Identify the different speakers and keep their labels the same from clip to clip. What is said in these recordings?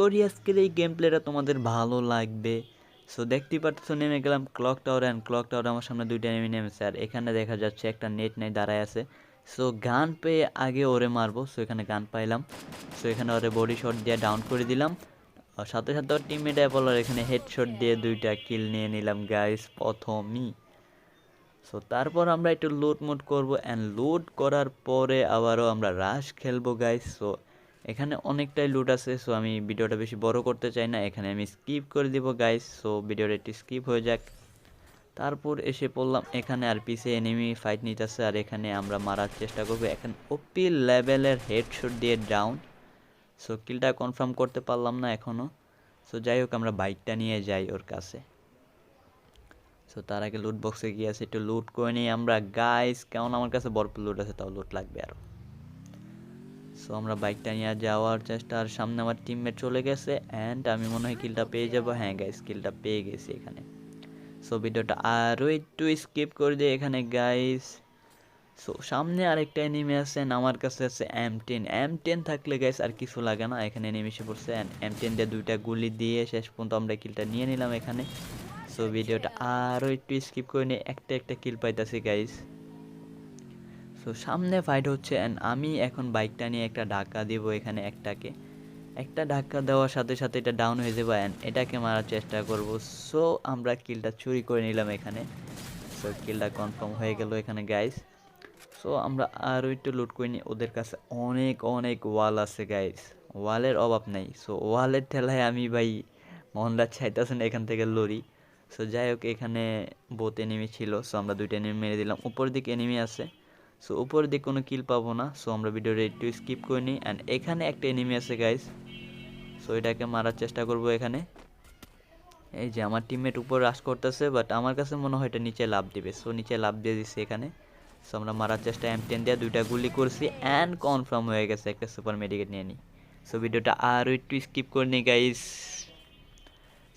Speaker 1: করি আজকের এই গেম প্লেটা তোমাদের ভালো লাগবে। সো দেখতেই পাচ্ছ নেমে গেলাম। Clock tower and clock tower আমার সামনে দুইটা নেমে নেমেছে। আর এখানে দেখা যাচ্ছে একটা নেট নেই, দাঁড়ায় আছে। সো গান পেয়ে আগে ওরে মারবো। সো এখানে গান পাইলাম। সো এখানে ওরে বডি শট দিয়ে ডাউন করে দিলাম। আর সাথে সাথে ওর টিমমেট অ্যাপলার এখানে হেডশট দিয়ে দুইটা কিল নিয়ে নিলাম গাইস প্রথমই। সো তারপর আমরা একটু লুট মুট করব। অ্যান্ড লুট করার পরে আবারও আমরা রাশ খেলব গাইস সো এখানে অনেকটাই লুট আছে সো আমি ভিডিওটা বেশি বড় করতে চাই না। এখানে আমি স্কিপ করে দিব গাইস সো ভিডিওটা একটু স্কিপ হয়ে যাক। তারপর এসে পড়লাম, এখানে আর পিছে এনিমি ফাইট নিতেছে, আর এখানে আমরা মারার চেষ্টা করব। এখন ওপি লেভেলের হেডশট দিয়ে ডাউন সো কিলটা কনফার্ম করতে পারলাম না এখনও সো যাই হোক, আমরা বাইকটা নিয়ে যাই ওর কাছে। সো তার আগে লুট বক্সে গিয়েছে একটু লুট করে নিই আমরা। গাইস কেমন? আমার কাছে ভরপুর লুট আছে, তাও লুট লাগবে আরও সো আমরা বাইকটা নিয়ে যাওয়ার চেষ্টা, আর সামনে আমার টিমমেট চলে গেছে অ্যান্ড আমি মনে হয় কিলটা পেয়ে যাব। হ্যাঁ গাইস কিলটা পেয়ে গেছি এখানে। সো ভিডিওটা আরও একটু স্কিপ করে দিই এখানে গাইস সো সামনে আরেকটা এনিমি আছে আমার কাছে আছে এম টেন এম টেন থাকলে গাইস আর কিছু লাগে না। এখানে এনিমি এসে পড়ছে এম টেন দিয়ে দুইটা গুলি দিয়ে শেষ পর্যন্ত আমরা কিলটা নিয়ে নিলাম এখানে। সো ভিডিওটা আরও একটু স্কিপ করে নিয়ে একটা একটা কিল পাইতাছি গাইস সো সামনে ফাইট হচ্ছে অ্যান্ড আমি এখন বাইকটা নিয়ে একটা ধাক্কা দিব এখানে একটাকে। একটা ধাক্কা দেওয়ার সাথে সাথে এটা ডাউন হয়ে যাবে অ্যান্ড এটাকে মারার চেষ্টা করব। সো আমরা কিলটা চুরি করে নিলাম এখানে। সো কিলটা কনফার্ম হয়ে গেল এখানে গাইস সো আমরা আরও একটু লুট করে নিই। ওদের কাছে অনেক অনেক ওয়াল আছে গাইস ওয়ালের অভাব নেই। সো ওয়ালের ঠেলায় আমি ভাই মোহনরাজ চাইতেছেন এখান থেকে লড়ি। সো যাই হোক, এখানে বোত এনিমি ছিল। সো আমরা দুইটা এনিমি মেরে দিলাম। উপর দিকে এনিমি আছে। সো উপর দিকে কোনো কিল পাবো না। সো আমরা ভিডিওটা একটু স্কিপ করে নিই। অ্যান্ড এখানে একটা এনিমি আছে গাইস সো এটাকে মারার চেষ্টা করব এখানে। এই যে আমার টিমমেট উপর রাশ করতেছে বাট আমার কাছে মনে হয় এটা নিচে লাভ দিবে। সো নিচে লাভ দিয়ে দিচ্ছে এখানে। সো আমরা মারার চেষ্টা এম টেন দিয়ে দুইটা গুলি করছি অ্যান্ড কনফার্ম হয়ে গেছে একটা সুপার মেডিকেট নিয়ে নিই। সো ভিডিওটা আরও একটু স্কিপ করে নিই গাইস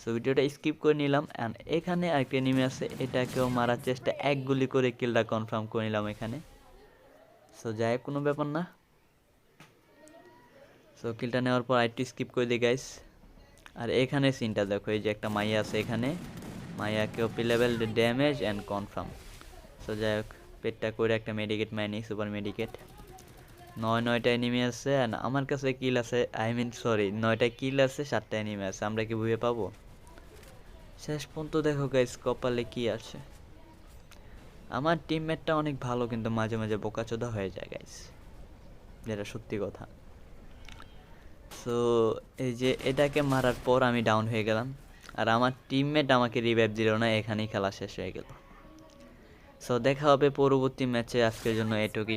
Speaker 1: সো ভিডিওটা স্কিপ করে নিলাম অ্যান্ড এখানে আরেকটা এনিমি আছে। এটাকেও মারার চেষ্টা, এক গুলি করে কিলটা কনফার্ম করে নিলাম এখানে। সো যাই কোনো ব্যাপার না। সো কিলটা নেওয়ার পর আরেকটু স্কিপ করে দিই গাইস আর এখানে সিনটা দেখো, এই যে একটা মাইয়া আছে এখানে। মাইয়াকে OP level damage and confirm so যাই হোক, পেটটা করে একটা মেডিকেট মাইনি সুপার মেডিকেট নয়, নয়টা এনিমি আছে অ্যান্ড আমার কাছে কিল আছে আই মিন সরি নয়টা কিল আছে, সাতটা এনিমি আছে। আমরা কি বুঝে পাবো? শেষ পর্যন্ত দেখো গাইস কপালে কি আছে। আমার টিমমেটটা অনেক ভালো, কিন্তু মাঝে মাঝে বোকাচোদা হয়ে যায় গাইস যেটা সত্যি কথা। সো এই যে এটাকে মারার পর আমি ডাউন হয়ে গেলাম। আর আমার টিমমেট আমাকে রিভাইভ দিল না, এখানেই খেলা শেষ হয়ে গেল। সো দেখা হবে পরবর্তী ম্যাচে আজকের জন্য এটুকুই।